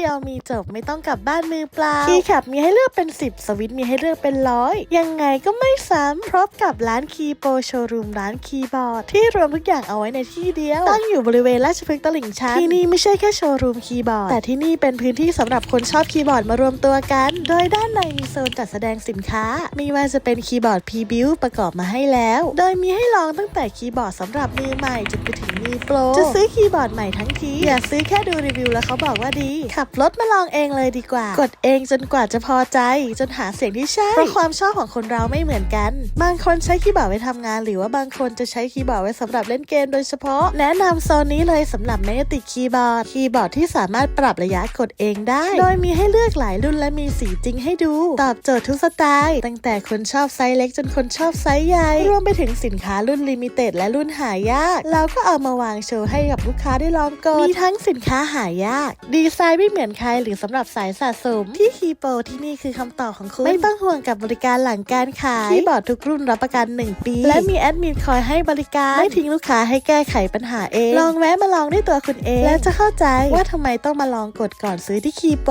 เดียวมีจบไม่ต้องกลับบ้านมือเปล่าคีย์แคปมีให้เลือกเป็น 10 สวิตช์มีให้เลือกเป็นร้อยยังไงก็ไม่ซ้ำพร้อมกับร้านคีย์โปรโชว์รูมร้านคีย์บอร์ดที่รวมทุกอย่างเอาไว้ในที่เดียว ตั้งอยู่บริเวณราชพฤกษ์ตลิ่งชันที่นี่ไม่ใช่แค่โชว์รูมคีย์บอร์ด แต่ที่นี่เป็นพื้นที่สำหรับคนชอบคีย์บอร์ดมารวมตัวกัน โดยด้านในมีโซนจัดแสดงสินค้า มีว่าจะเป็นคีย์บอร์ด p b u ประกอบมาให้แล้ว โดยมีให้ลองตั้งแต่คีย์บอร์ดสำหรับมือใหม่จนไปถึงมือโปร จะซื้อคีย์บอร์ดใหม่ทั้งที อย่าซื้อแค่ดูรีวิวแล้วเขาบอกว่าดี ขับรถมาลองเองเลยดีกว่า กดเองจนกว่าจะพอใจ จนหาเสียงที่ใช่เพราะความชอบของคนเราไม่เหมือนกัน บางคนใช้คีย์บอร์ดไว้ทำงาน หรือว่าบางคนจะใช้คีย์บอร์ดไว้สำหรับเล่นเกมโดยเฉพาะ แนะนำโซนนี้เลยสำหรับแมกติกคีย์บอร์ด คีย์บอร์ดที่สามารถปรับระยะกดเองได้ โดยมีให้เลือกหลายรุ่นและมีสีจริงให้ดู ตอบโจทย์ทุกสไตล์ ตั้งแต่คนชอบไซส์เล็กจนคนชอบไซส์ใหญ่ รวมไปถึงสินค้ารุ่นลิมิเต็ดและรุ่นหายาก เราก็เอามาวางโชว์ให้กับลูกค้าได้ลองกด มีทั้งสินค้าหายาก ดีไซน์ไม่เหมือนใครหรือสำหรับสายสะสม ที่คีโปที่นี่คือคำตอบของคุณ ไม่ต้องห่วงกับบริการหลังการขายคีย์บอร์ดทุกรุ่นรับประกัน 1 ปี และมีแอดมินคอยให้บริการไม่ทิ้งลูกค้าให้แก้ไขปัญหาเอง ลองแวะมาลองด้วยตัวคุณเอง และจะเข้าใจว่าทำไมต้องมาลองกดก่อนซื้อที่คีโป